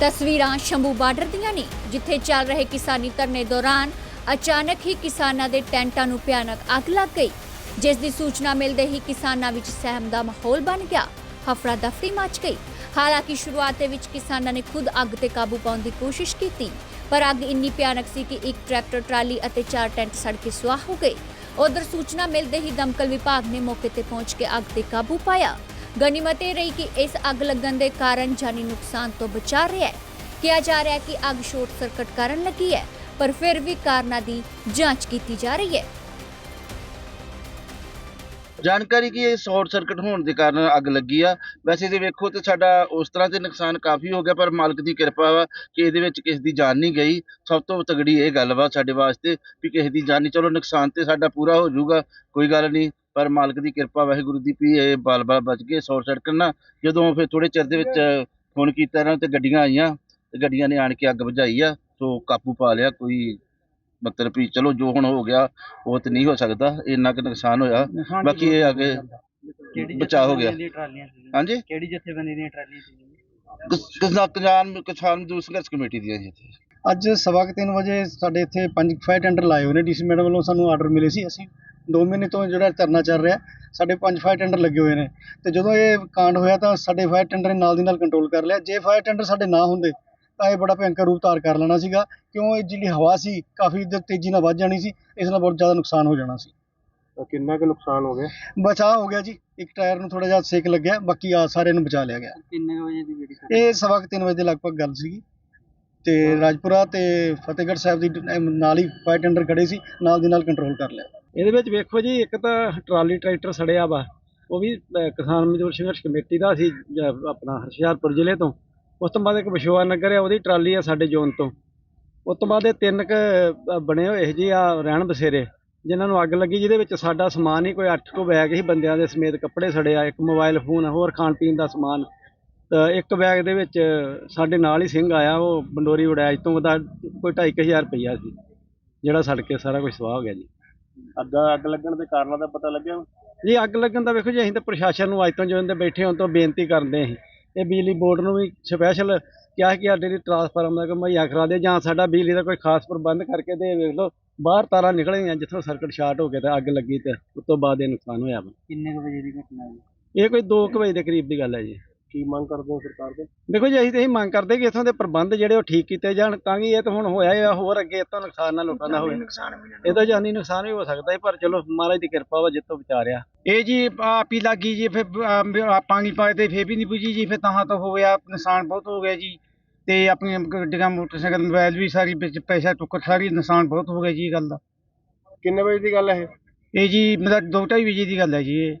ਤਸਵੀਰਾਂ ਸ਼ੰਭੂ ਬਾਰਡਰ ਦੀਆਂ ਨੇ, ਜਿੱਥੇ ਚੱਲ ਰਹੇ ਕਿਸਾਨੀ ਧਰਨੇ ਦੌਰਾਨ ਅਚਾਨਕ ਹੀ ਕਿਸਾਨਾਂ ਦੇ ਟੈਂਟਾਂ ਨੂੰ ਭਿਆਨਕ ਅੱਗ ਲੱਗ ਗਈ, ਜਿਸ ਦੀ ਸੂਚਨਾ ਮਿਲਦੇ ਹੀ ਕਿਸਾਨਾਂ ਵਿੱਚ ਸਹਿਮ ਦਾ ਮਾਹੌਲ ਬਣ ਗਿਆ। ਹਫੜਾ ਦਫੜੀ ਮਚ ਗਈ। ਹਾਲਾਂਕਿ ਸ਼ੁਰੂਆਤ ਵਿੱਚ ਕਿਸਾਨਾਂ ਨੇ ਖੁਦ ਅੱਗ ਤੇ ਕਾਬੂ ਪਾਉਣ ਦੀ ਕੋਸ਼ਿਸ਼ ਕੀਤੀ, ਪਰ ਅੱਗ ਇੰਨੀ ਭਿਆਨਕ ਸੀ ਕਿ ਇੱਕ ਟਰੈਕਟਰ, ਟਰਾਲੀ ਅਤੇ ਚਾਰ ਟੈਂਟ ਸੜ ਕੇ ਸੁਆਹ ਹੋ ਗਏ। ਉਧਰ ਸੂਚਨਾ ਮਿਲਦੇ ਹੀ ਦਮਕਲ ਵਿਭਾਗ ਨੇ ਮੌਕੇ ਤੇ ਪਹੁੰਚ ਕੇ ਅੱਗ ਤੇ ਕਾਬੂ ਪਾਇਆ। ਗਨੀਮਤ ਇਹ ਰਹੀ ਕਿ ਇਸ ਅੱਗ ਲੱਗਣ ਦੇ ਕਾਰਨ ਜਾਨੀ ਨੁਕਸਾਨ ਤੋਂ ਬਚਾ ਰਿਹਾ ਹੈ। ਕਿਹਾ ਜਾ ਰਿਹਾ ਹੈ ਕਿ ਅੱਗ ਸ਼ਾਰਟ ਸਰਕਟ ਕਾਰਨ ਲੱਗੀ ਹੈ, ਪਰ ਫਿਰ ਵੀ ਕਾਰਨਾਂ ਦੀ ਜਾਂਚ ਕੀਤੀ ਜਾ ਰਹੀ ਹੈ। ਜਾਣਕਾਰੀ ਕੀ ਇਹ ਸ਼ਾਰਟ ਸਰਕਟ ਹੋਣ ਦੇ ਕਾਰਨ ਅੱਗ ਲੱਗੀ ਆ। ਵੈਸੇ ਜੇ ਵੇਖੋ ਤੇ ਸਾਡਾ ਉਸ ਤਰ੍ਹਾਂ ਤੇ ਨੁਕਸਾਨ ਕਾਫੀ ਹੋ ਗਿਆ, ਪਰ ਮਾਲਕ ਦੀ ਕਿਰਪਾ ਵਾ ਕਿ ਇਹਦੇ ਵਿੱਚ ਕਿਸੇ ਦੀ ਜਾਨ ਨਹੀਂ ਗਈ। ਸਭ ਤੋਂ ਤਗੜੀ ਇਹ ਗੱਲ ਵਾ ਸਾਡੇ ਵਾਸਤੇ ਵੀ ਕਿਸੇ ਦੀ ਜਾਨ ਨਹੀਂ। ਚਲੋ ਨੁਕਸਾਨ ਤੇ ਸਾਡਾ ਪੂਰਾ ਹੋ ਜਾਊਗਾ, ਕੋਈ ਗੱਲ ਨਹੀਂ। ਪਰ ਮਾਲਕ ਦੀ ਕਿਰਪਾ ਵਾਹਿਗੁਰੂ ਦੀ ਵੀ ਇਹ ਬਾਲ-ਬਾਲ ਬਚ ਗਏ ਸ਼ਾਰਟ ਸਰਕਟ ਨਾ ਜਦੋਂ ਫਿਰ ਥੋੜੇ ਚਿਰ ਦੇ ਵਿੱਚ ਫੋਨ ਕੀਤਾ ਇਹਨਾਂ ਤੇ ਗੱਡੀਆਂ ਆਈਆਂ ਤੇ ਗੱਡੀਆਂ ਨੇ ਆਣ ਕੇ ਅੱਗ ਬੁਝਾਈ ਆ ਸੋ ਕਾਬੂ ਪਾ ਲਿਆ ਕੋਈ ਮਤਲਬ ਵੀ ਚਲੋ ਜੋ ਹੁਣ ਹੋ ਗਿਆ ਉਹ ਤੇ ਨਹੀਂ ਹੋ ਸਕਦਾ ਇੰਨਾ ਕੁ ਨੁਕਸਾਨ ਹੋਇਆ। ਬਾਕੀ ਇਹ ਅੱਗੇ ਬਚਾਅ ਹੋ ਗਿਆ। ਹਾਂਜੀ? ਕਿਹੜੀ ਜਥੇਬੰਦੀ ਦੀਆਂ ਟਰਾਲੀਆਂ ਸੀ? ਕਿਸਾਨ ਕਿਸਾਨ ਕਿਸਾਨ ਮਜ਼ਦੂਰ ਸੰਘਰਸ਼ ਕਮੇਟੀ ਦੀਆਂ ਜੀ ਇੱਥੇ। ਅੱਜ ਸਵਾ ਕੁ ਤਿੰਨ ਵਜੇ ਸਾਡੇ ਇੱਥੇ ਪੰਜ ਫਾਇਰ ਟੈਂਡਰ ਲਾਏ ਹੋਏ ਨੇ ਡੀਸੀ ਮੈਡਮ ਵੱਲੋਂ ਸਾਨੂੰ ਆਰਡਰ ਮਿਲੇ ਸੀ ਅਸੀਂ 2 ਮਹੀਨੇ ਤੋਂ ਜਿਹੜਾ ਧਰਨਾ ਚੱਲ ਰਿਹਾ ਸਾਡੇ ਪੰਜ ਫਾਇਰ ਟੈਂਡਰ ਲੱਗੇ ਹੋਏ ਨੇ। ਤੇ ਜਦੋਂ ਇਹ ਕਾਂਡ ਹੋਇਆ ਤਾਂ ਸਾਡੇ ਫਾਇਰ ਟੈਂਡਰ ਨੇ ਨਾਲ ਦੀ ਨਾਲ ਕੰਟਰੋਲ ਕਰ ਲਿਆ। ਜੇ ਫਾਇਰ ਟੈਂਡਰ ਸਾਡੇ ਨਾ ਹੁੰਦੇ ਤਾਂ ਇਹ ਬੜਾ ਭਿਅੰਕਰ ਰੂਪ ਧਾਰ ਕਰ ਲੈਣਾ ਸੀਗਾ। ਕਿਉਂ? ਇਹ ਜਿਹੜੀ ਹਵਾ ਸੀ ਕਾਫੀ ਦ- ਤੇਜ਼ੀ ਨਾਲ ਵੱਧ ਜਾਣੀ ਸੀ। ਇਸ ਨਾਲ ਬਹੁਤ ਜ਼ਿਆਦਾ ਨੁਕਸਾਨ ਹੋ ਜਾਣਾ ਸੀ। ਕਿੰਨਾ ਕੁ ਨੁਕਸਾਨ ਹੋ ਗਿਆ? ਬਚਾਅ ਹੋ ਗਿਆ ਜੀ। ਇੱਕ ਟਾਇਰ ਨੂੰ ਥੋੜਾ ਜਿਹਾ ਸੇਕ ਲੱਗਿਆ ਬਾਕੀ ਆ ਸਾਰੇ ਨੂੰ ਬਚਾ ਲਿਆ ਗਿਆ। ਕਿੰਨੇ ਵਜੇ ਦੀ? ਇਹ ਸਵਾ ਕੁ ਤਿੰਨ ਵਜੇ ਦੇ ਲਗਭਗ ਗੱਲ ਸੀਗੀ। ਤੇ ਰਾਜਪੁਰਾ ਤੇ ਫਤਿਹਗੜ੍ਹ ਸਾਹਿਬ ਦੀ ਡ- ਨਾਲ ਹੀ ਫਾਇਰ ਟੈਂਡਰ ਖੜੇ ਸੀ, ਨਾਲ ਦੀ ਨਾਲ ਕੰਟਰੋਲ ਕਰ ਲਿਆ। ਇਹਦੇ ਵਿੱਚ ਵੇਖੋ ਜੀ, ਇੱਕ ਤਾਂ ਟਰਾਲੀ ਟਰੈਕਟਰ ਸੜਿਆ ਵਾ, ਉਹ ਵੀ ਕਿਸਾਨ ਮਜ਼ਦੂਰ ਸੰਘਰਸ਼ ਕਮੇਟੀ ਦਾ ਸੀ ਆਪਣਾ ਹੁਸ਼ਿਆਰਪੁਰ ਜ਼ਿਲ੍ਹੇ ਤੋਂ। ਉਸ ਤੋਂ ਬਾਅਦ ਇੱਕ ਵਿਸ਼ਵਾ ਨਗਰ ਹੈ ਉਹਦੀ ਟਰਾਲੀ ਆ ਸਾਡੇ ਜ਼ੋਨ ਤੋਂ। ਉਸ ਤੋਂ ਬਾਅਦ ਇਹ ਤਿੰਨ ਕ ਬਣੇ ਹੋਏ ਜੀ ਆ ਰਹਿਣ ਬਸੇਰੇ, ਜਿਨ੍ਹਾਂ ਨੂੰ ਅੱਗ ਲੱਗੀ, ਜਿਹਦੇ ਵਿੱਚ ਸਾਡਾ ਸਮਾਨ ਹੀ ਕੋਈ 8 ਕੋ ਬੈਗ ਹੀ ਬੰਦਿਆਂ ਦੇ ਸਮੇਤ ਕੱਪੜੇ ਸੜਿਆ, ਇੱਕ ਮੋਬਾਈਲ ਫੋਨ, ਹੋਰ ਖਾਣ ਪੀਣ ਦਾ ਸਮਾਨ। ਇੱਕ ਬੈਗ ਦੇ ਵਿੱਚ ਸਾਡੇ ਨਾਲ ਹੀ ਸਿੰਘ ਆਇਆ ਉਹ ਬੰਡੋਰੀ ਉਡਾਇਜ ਤੋਂ ਉਹਦਾ ਕੋਈ 2500 ਰੁਪਈਆ ਸੀ ਜਿਹੜਾ ਸੜ ਕੇ ਸਾਰਾ ਕੁਝ ਸਵਾਹ ਹੋ ਗਿਆ ਜੀ। ਅੱਗ ਅੱਗ ਲੱਗਣ ਦੇ ਕਾਰਨਾਂ ਦਾ ਪਤਾ ਲੱਗਿਆ? ਜੀ ਅੱਗ ਲੱਗਣ ਦਾ ਵੇਖੋ ਜੀ ਅਸੀਂ ਤਾਂ ਪ੍ਰਸ਼ਾਸਨ ਨੂੰ ਅੱਜ ਤੋਂ ਜਦੋਂ ਦੇ ਬੈਠੇ ਹੋਣ ਤੋਂ ਬੇਨਤੀ ਕਰਦੇ ਹਾਂ। ਇਹ ਬਿਜਲੀ ਬੋਰਡ ਨੂੰ ਵੀ ਸਪੈਸ਼ਲ ਕਿਹਾ ਕਿ ਸਾਡੇ ਲਈ ਟਰਾਂਸਫਾਰਮ ਦਾ ਕੋਈ ਮੁਹੱਈਆ ਕਰਾ ਦੇ ਜਾਂ ਸਾਡਾ ਬਿਜਲੀ ਦਾ ਕੋਈ ਖਾਸ ਪ੍ਰਬੰਧ ਕਰਕੇ ਦੇ ਵੇਖ ਲਓ ਬਾਹਰ ਤਾਰਾਂ ਨਿਕਲੀਆਂ ਜਿੱਥੋਂ ਸਰਕਟ ਸ਼ਾਰਟ ਹੋ ਕੇ ਤੇ ਅੱਗ ਲੱਗੀ ਤੇ ਉਸ ਤੋਂ ਬਾਅਦ ਇਹ ਨੁਕਸਾਨ ਹੋਇਆ ਵਾ। ਕਿੰਨੇ ਕੁ ਵਜੇ ਦੀ ਘਟਨਾ ਹੈ ਇਹ ਕੋਈ 2 ਵਜੇ ਦੇ ਕਰੀਬ ਦੀ ਗੱਲ ਹੈ ਜੀ। ਕੀ ਮੰਗ ਕਰਦੇ ਹੋ ਸਰਕਾਰ ਤੋਂ? ਦੇਖੋ ਜੀ ਅਸੀਂ ਤਾਂ ਇਹੀ ਮੰਗ ਕਰਦੇ ਕਿ ਇੱਥੋਂ ਦੇ ਪ੍ਰਬੰਧ ਜਿਹੜੇ ਉਹ ਠੀਕ ਕੀਤੇ ਜਾਣ ਤਾਂ ਕਿ ਇਹ ਤਾਂ ਹੁਣ ਹੋਇਆ ਹੀ ਹੋਰ ਅੱਗੇ ਇਹ ਤੋਂ ਨੁਕਸਾਨ ਨਾ ਲੋਕਾਂ ਦਾ ਹੋਵੇ। ਇਹਦਾ ਜਾਨੀ ਨੁਕਸਾਨ ਵੀ ਹੋ ਸਕਦਾ ਹੈ ਪਰ ਚਲੋ ਮਹਾਰਾਜ ਦੀ ਕਿਰਪਾ ਵਾ ਜਿੱਤੋਂ ਵਿਚਾਰਿਆ ਇਹ ਜੀ ਆਪੀ ਲੱਗੀ ਜੀ ਫਿਰ ਪਾਣੀ ਪਾਏ ਤੇ ਫੇਰ ਵੀ ਨਹੀਂ ਪੁੱਜੀ ਜੀ ਫਿਰ ਤਾਂ ਤੋਂ ਹੋ ਗਿਆ ਨੁਕਸਾਨ ਬਹੁਤ ਹੋ ਗਿਆ ਜੀ। ਤੇ ਆਪਣੀ ਗੱਡੀਆਂ ਮੋਟਰਸਾਈਕਲ ਮੋਬਾਈਲ ਵੀ ਸਾਰੀ ਵਿੱਚ ਪੈਸਾ ਟੁੱਕਰ ਸਾਰੀ ਨੁਕਸਾਨ ਬਹੁਤ ਹੋ ਗਿਆ ਜੀ ਇਹ ਗੱਲ ਦਾ। ਕਿੰਨੇ ਵਜੇ ਦੀ ਗੱਲ ਹੈ ਇਹ ਜੀ ਮਤਲਬ ਦੋ ਢਾਈ ਵਜੇ ਦੀ ਗੱਲ ਹੈ ਜੀ ਇਹ।